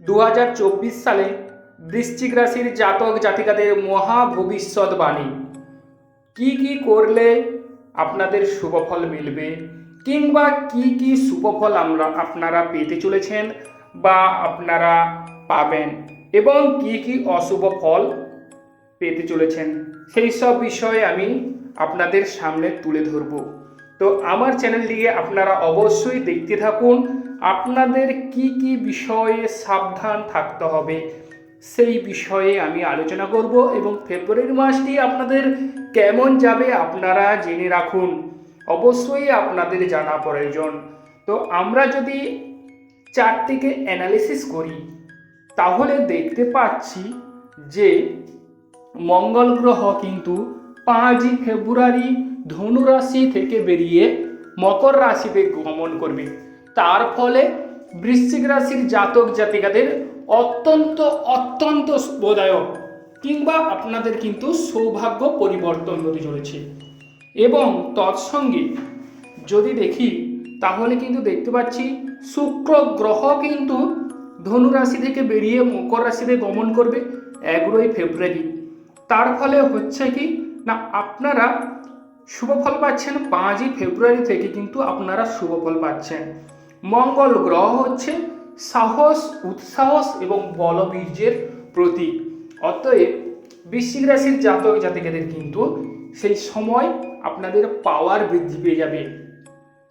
দু হাজার চব্বিশ সালে বৃশ্চিক রাশির জাতক জাতিকাদের মহা ভবিষ্যৎবাণী কি কি করলে আপনাদের শুভফল মিলবে কিংবা কি কি শুভফল আমরা, আপনারা পেতে চলেছেন বা আপনারা পাবেন এবং কি কি অশুভ ফল পেতে চলেছেন, সেই সব বিষয়ে আমি আপনাদের সামনে তুলে ধরব। তো আমার চ্যানেলটিকে আপনারা অবশ্যই দেখতে থাকুন। আপনাদের কি কি বিষয়ে সাবধান থাকতে হবে, সেই বিষয়ে আমি আলোচনা করব এবং ফেব্রুয়ারি মাসটি আপনাদের কেমন যাবে আপনারা জেনে রাখুন। অবশ্যই আপনাদের জানা প্রয়োজন। তো আমরা যদি চারটিকে অ্যানালিসিস করি, তাহলে দেখতে পাচ্ছি যে মঙ্গল গ্রহ কিন্তু পাঁচই ফেব্রুয়ারি ধনু রাশি থেকে বেরিয়ে মকর রাশিতে গমন করবে। তার ফলে বৃশ্চিক রাশির জাতক জাতিকাদের অত্যন্ত অত্যন্ত শুভদায়ক কিংবা আপনাদের কিন্তু সৌভাগ্য পরিবর্তন হতে চলেছে। এবং তৎসঙ্গে যদি দেখি, তাহলে কিন্তু দেখতে পাচ্ছি শুক্র গ্রহ কিন্তু ধনু রাশি থেকে বেরিয়ে মকর রাশিতে গমন করবে এগারোই ফেব্রুয়ারি। তার ফলে হচ্ছে কি, না, আপনারা শুভফল পাচ্ছেন পাঁচই ফেব্রুয়ারি থেকে কিন্তু আপনারা শুভফল পাচ্ছেন। মঙ্গল গ্রহ হচ্ছে সাহস, উৎসাহস এবং বলবীর্যের প্রতীক। অতএব বৃশ্চিক রাশির জাতক জাতিকাদের কিন্তু সেই সময় আপনাদের পাওয়ার বৃদ্ধি পেয়ে যাবে।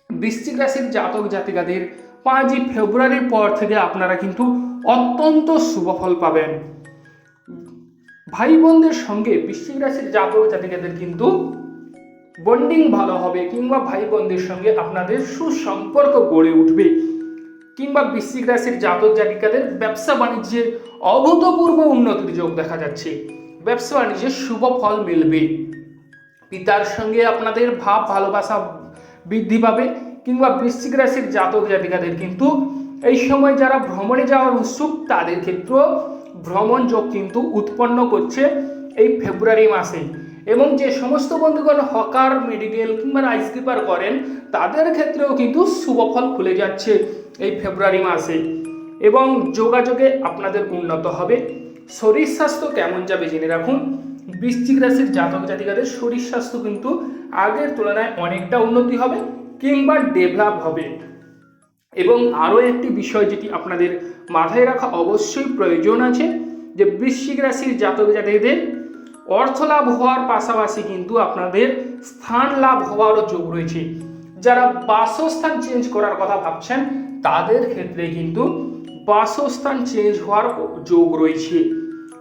বৃশ্চিক রাশির জাতক জাতিকাদের পাঁচই ফেব্রুয়ারির পর থেকে আপনারা কিন্তু অত্যন্ত শুভফল পাবেন। ভাই বোনদের সঙ্গে বৃশ্চিক রাশির জাতক জাতিকাদের কিন্তু বন্ডিং ভালো হবে কিংবা ভাই বোনদের সঙ্গে আপনাদের সুসম্পর্ক গড়ে উঠবে। কিংবা বৃশ্চিক রাশির জাতক জাতিকাদের ব্যবসা বাণিজ্যে অভূতপূর্ব উন্নতির যোগ দেখা যাচ্ছে। ব্যবসা বাণিজ্যের শুভ ফল মিলবে। পিতার সঙ্গে আপনাদের ভাব ভালোবাসা বৃদ্ধি পাবে কিংবা বৃশ্চিক রাশির জাতক জাতিকাদের কিন্তু এই সময় যারা ভ্রমণে যাওয়ার উৎসুক, তাদের ক্ষেত্রেও ভ্রমণ যোগ কিন্তু উৎপন্ন করছে এই ফেব্রুয়ারি মাসে। এবং যে সমস্ত বন্ধুগণ হকার মেডিকেল কিংবা রাইস কিপার করেন, তাদের ক্ষেত্রেও কিন্তু শুভফল খুলে যাচ্ছে এই ফেব্রুয়ারি মাসে। এবং যোগাযোগে আপনাদের উন্নত হবে। শরীর স্বাস্থ্য কেমন যাবে জেনে রাখুন। বৃশ্চিক রাশির জাতক জাতিকাদের শরীর স্বাস্থ্য কিন্তু আগের তুলনায় অনেকটা উন্নতি হবে কিংবা ডেভেলপ হবে। এবং আরও একটি বিষয় যেটি আপনাদের মাথায় রাখা অবশ্যই প্রয়োজন আছে, যে বৃশ্চিক রাশির জাতক জাতিকাদের অর্থ লাভ হওয়ার পাশাপাশি কিন্তু আপনাদের স্থান লাভ হওয়ারও যোগ রয়েছে। যারা বাসস্থান চেঞ্জ করার কথা ভাবছেন, তাদের ক্ষেত্রে কিন্তু বাসস্থান চেঞ্জ হওয়ার যোগ রয়েছে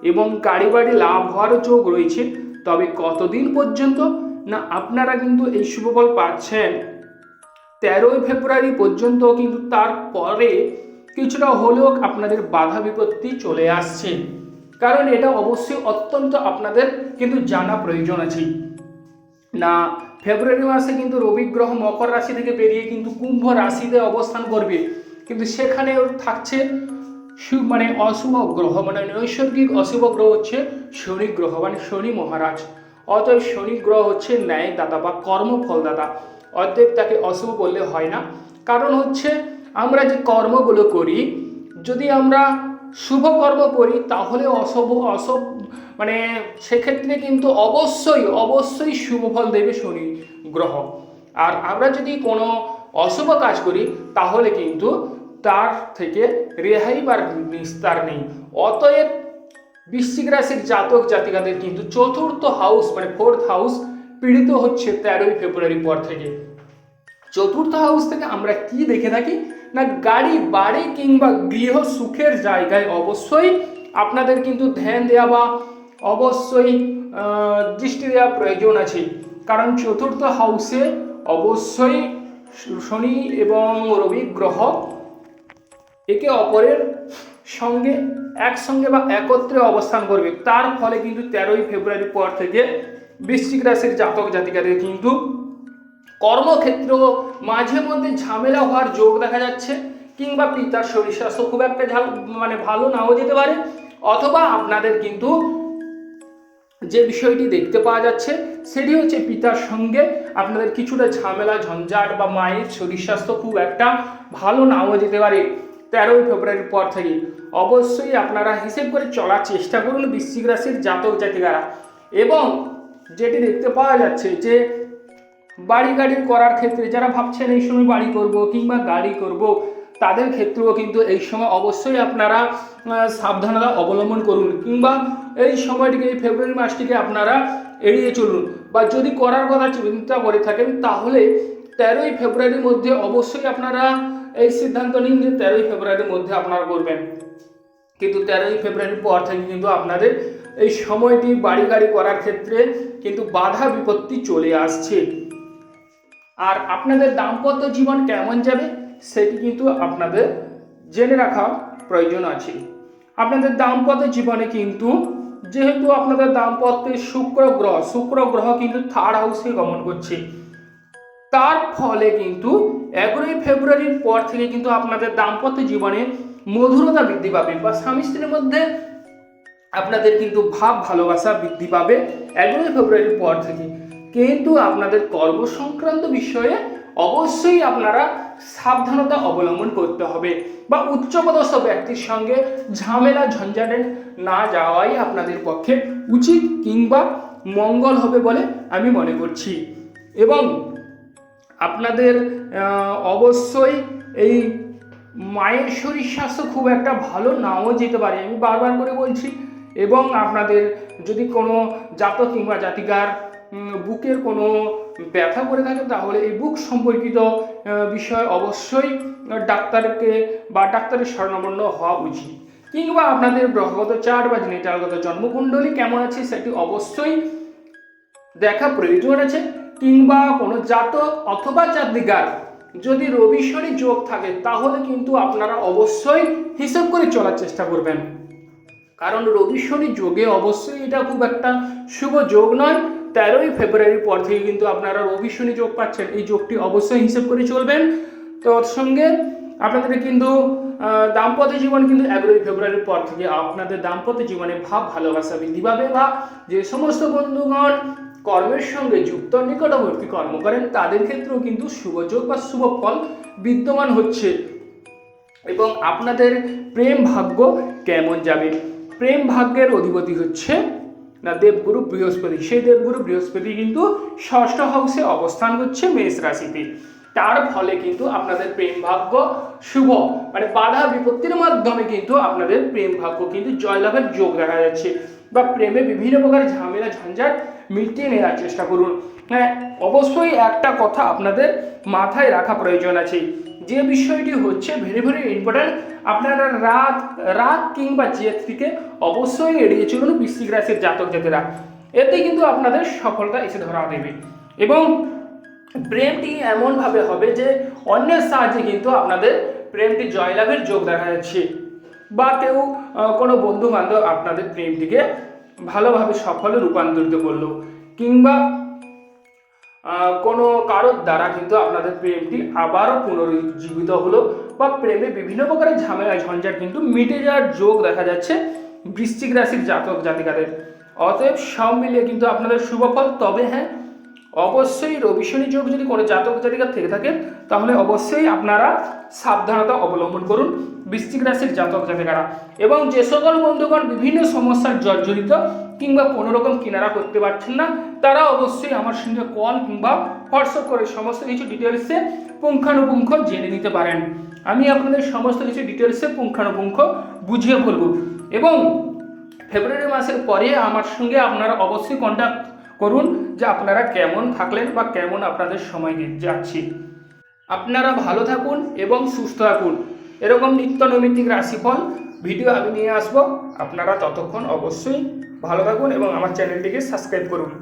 এবং গাড়ি বাড়ি লাভ হওয়ারও যোগ রয়েছে। তবে কতদিন পর্যন্ত? না, আপনারা কিন্তু এই শুভফল পাচ্ছেন। তেরোই ফেব্রুয়ারি পর্যন্ত কিন্তু তারপরে কিছুটা হলেও আপনাদের বাধা বিপত্তি চলে আসছে। কারণ এটা অবশ্যই অত্যন্ত আপনাদের কিন্তু জানা প্রয়োজন আছে। না, ফেব্রুয়ারি মাসে কিন্তু রবি গ্রহ মকর রাশি থেকে বেরিয়ে কিন্তু কুম্ভ রাশিতে অবস্থান করবে। কিন্তু সেখানেও থাকছে মানে অশুভ গ্রহ মানে নৈসর্গিক অশুভ গ্রহ হচ্ছে শনি গ্রহ মানে শনি মহারাজ। অতএব শনি গ্রহ হচ্ছে ন্যায়দাতা বা কর্মফলদাতা। অতএব তাকে অশুভ বললে হয় না। কারণ হচ্ছে আমরা যে কর্মগুলো করি, যদি আমরা শুভ কর্ম করি, তাহলে অশুভ অশুভ মানে সেক্ষেত্রে কিন্তু অবশ্যই অবশ্যই শুভ ফল দেবে শনি গ্রহ। আর আমরা যদি কোনো অশুভ কাজ করি, তাহলে কিন্তু তার থেকে রেহাই বা নিস্তার নেই। অতএব বৃশ্চিক রাশির জাতক জাতিকাদের কিন্তু চতুর্থ হাউস মানে ফোর্থ হাউস পীড়িত হচ্ছে তেরোই ফেব্রুয়ারি পর থেকে। চতুর্থ হাউস থেকে আমরা কি দেখে থাকি? না, গাড়ি, বাড়ি কিংবা গৃহ সুখের জায়গায় অবশ্যই আপনাদের কিন্তু ধ্যান দেওয়া বা অবশ্যই দৃষ্টি দেওয়া প্রয়োজন আছে। কারণ চতুর্থ হাউসে অবশ্যই শনি এবং রবি গ্রহ একে অপরের সঙ্গে একসঙ্গে বা একত্রে অবস্থান করবে। তার ফলে কিন্তু তেরোই ফেব্রুয়ারির পর থেকে বৃশ্চিক রাশির জাতক জাতিকাদের কিন্তু কর্মক্ষেত্র, মাঝে মধ্যে ঝামেলা হওয়ার যোগ দেখা যাচ্ছে, কিংবা পিতার শরীর স্বাস্থ্য খুব একটা ঝাল মানে ভালো নাও যেতে পারে, অথবা আপনাদের কিন্তু যে বিষয়টি দেখতে পাওয়া যাচ্ছে, সেটি হচ্ছে পিতার সঙ্গে আপনাদের কিছুটা ঝামেলা, ঝঞ্ঝাট বা মায়ের শরীর স্বাস্থ্য খুব একটা ভালো নাও যেতে পারে, তেরোই ফেব্রুয়ারির পর থেকে। অবশ্যই আপনারা হিসেব করে চলার চেষ্টা করুন বৃশ্চিক রাশির জাতক জাতিকারা। এবং যেটি দেখতে পাওয়া যাচ্ছে যে বাড়ি গাড়ি করার ক্ষেত্রে যারা ভাবছেন এই সময় বাড়ি করব কিংবা গাড়ি করব, তাদের ক্ষেত্রেও কিন্তু এই সময় অবশ্যই আপনারা সাবধানতা অবলম্বন করুন কিংবা এই সময়টিকে, এই ফেব্রুয়ারি মাসটিকে আপনারা এড়িয়ে চলুন। বা যদি করার কথা চিন্তা করে থাকেন, তাহলে তেরোই ফেব্রুয়ারির মধ্যে অবশ্যই আপনারা এই সিদ্ধান্ত নিন যে তেরোই ফেব্রুয়ারির মধ্যে আপনারা করবেন। কিন্তু তেরোই ফেব্রুয়ারির পর থেকে কিন্তু আপনাদের এই সময়টি বাড়ি গাড়ি করার ক্ষেত্রে কিন্তু বাধা বিপত্তি চলে আসছে। আর আপনাদের দাম্পত্য জীবন কেমন যাবে, সেটি কিন্তু আপনাদের জেনে রাখা প্রয়োজন আছে। আপনাদের দাম্পত্য জীবনে কিন্তু যেহেতু আপনাদের দাম্পত্যে শুক্র গ্রহ শুক্র গ্রহ কিন্তু থার্ড হাউসে গমন করছে। তার ফলে কিন্তু এগারোই ফেব্রুয়ারির পর থেকে কিন্তু আপনাদের দাম্পত্য জীবনে মধুরতা বৃদ্ধি পাবে বা স্বামী স্ত্রীর মধ্যে আপনাদের কিন্তু ভাব ভালোবাসা বৃদ্ধি পাবে। এগারোই ফেব্রুয়ারির পর থেকে কিন্তু আপনাদের কর্ম সংক্রান্ত বিষয়ে অবশ্যই আপনারা সাবধানতা অবলম্বন করতে হবে বা উচ্চপদস্থ ব্যক্তির সঙ্গে ঝামেলা ঝঞ্ঝাটে না যাওয়াই আপনাদের পক্ষে উচিত কিংবা মঙ্গল হবে বলে আমি মনে করছি। এবং আপনাদের অবশ্যই এই মায়ের শরীর স্বাস্থ্য খুব একটা ভালো নাও যেতে পারে, আমি বারবার করে বলছি। এবং আপনাদের যদি কোনো জাতক কিংবা জাতিকার বুকের কোনো ব্যথা করে থাকে, তাহলে এই বুক সম্পর্কিত বিষয় অবশ্যই ডাক্তারকে বা ডাক্তারের স্বর্ণবর্ণ হওয়া উচিত। কিংবা আপনাদের গ্রহগত চার্ট বা নেটালগত জন্মকুণ্ডলী কেমন আছে সেটি অবশ্যই দেখা প্রয়োজন আছে। কিংবা কোনো জাতক অথবা জাতিকার যদি রবি শনি যোগ থাকে, তাহলে কিন্তু আপনারা অবশ্যই হিসাব করে চলার চেষ্টা করবেন। কারণ রবি শনি যোগে অবশ্যই এটা খুব একটা শুভ যোগ নয়। তেরোই ফেব্রুয়ারির পর থেকে কিন্তু আপনারা রবি শনি যোগ পাচ্ছেন। এই যোগটি অবশ্যই হিসেব করে চলবেন। তো সঙ্গে আপনাদের কিন্তু দাম্পত্য জীবন কিন্তু এগারোই ফেব্রুয়ারির পর থেকে আপনাদের দাম্পত্য জীবনে ভাব, ভালোবাসা বৃদ্ধি পাবে বা যে সমস্ত বন্ধুগণ কর্মের সঙ্গে যুক্ত, নিকটবর্তী কর্ম করেন, তাদের ক্ষেত্রেও কিন্তু শুভযোগ বা শুভ ফল বিদ্যমান হচ্ছে। এবং আপনাদের প্রেম ভাগ্য কেমন যাবে? প্রেম ভাগ্যের অধিপতি হচ্ছে না, দেবগুরু বৃহস্পতি। সেই দেবগুরু বৃহস্পতি কিন্তু ষষ্ঠ হাউসে অবস্থান করছে মেষ রাশিতে। তার ফলে কিন্তু আপনাদের প্রেম ভাগ্য শুভ। মানে বাধা বিপত্তির মাধ্যমে কিন্তু আপনাদের প্রেম ভাগ্য কিন্তু জয়লাভের যোগ দেখা যাচ্ছে। বা প্রেমে বিভিন্ন প্রকার ঝামেলা, ঝঞ্ঝাট মিটিয়ে নেওয়ার চেষ্টা করুন। হ্যাঁ অবশ্যই একটা কথা আপনাদের মাথায় রাখা প্রয়োজন আছে। যে বিষয়টি হচ্ছে ভেরি ভেরি ইম্পর্ট্যান্ট আপনারা রাত রাত কিংবা জেদ থেকে অবশ্যই এড়িয়ে চলুন বৃশ্চিক রাশির জাতক জাতিরা। এতে কিন্তু আপনাদের সফলতা এসে ধরা দেবে। এবং প্রেমটি এমনভাবে হবে যে অন্যের সাহায্যে কিন্তু আপনাদের প্রেমটি জয়লাভের যোগ দেখা যাচ্ছে। বা কেউ কোনো বন্ধু বান্ধব আপনাদের প্রেমটিকে ভালোভাবে সফলে রূপান্তরিত করল। কিংবা কোনো কারোর দ্বারা কিন্তু আপনাদের প্রেমটি আবারও পুনরুজ্জীবিত হলো বা প্রেমে বিভিন্ন প্রকারের ঝামেলা, ঝঞ্ঝাট কিন্তু মিটে যাওয়ার যোগ দেখা যাচ্ছে বৃশ্চিক রাশির জাতক জাতিকাদের। অতএব সব মিলিয়ে কিন্তু আপনাদের শুভফল তবে হ্যাঁ অবশ্যই রবি শনি যোগ যদি কোনো জাতক জাতিকার থেকে থাকে, তাহলে অবশ্যই আপনারা সাবধানতা অবলম্বন করুন বৃশ্চিক রাশির জাতক জাতিকারা। এবং যে সকল বন্ধুগণ বিভিন্ন সমস্যার জর্জরিত কিংবা কোনো রকম কিনারা করতে পারছেন না, তারা অবশ্যই আমার সঙ্গে কল কিংবা হোয়াটসঅ্যাপ করে সমস্ত কিছু ডিটেলসে পুঙ্খানুপুঙ্খ জেনে নিতে পারেন। আমি আপনাদের সমস্ত কিছু ডিটেলসে পুঙ্খানুপুঙ্খ বুঝিয়ে বলব। এবং ফেব্রুয়ারি মাসের পরে আমার সঙ্গে আপনারা অবশ্যই কন্ট্যাক্ট করুন যে আপনারা কেমন থাকলেন বা কেমন আপনাদের সময় যাচ্ছি। আপনারা ভালো থাকুন এবং সুস্থ থাকুন। এরকম নিত্য নৈমিত্তিক রাশিফল ভিডিও আমি নিয়ে আসব। আপনারা ততক্ষণ অবশ্যই ভালো থাকুন এবং আমার চ্যানেলটিকে সাবস্ক্রাইব করুন।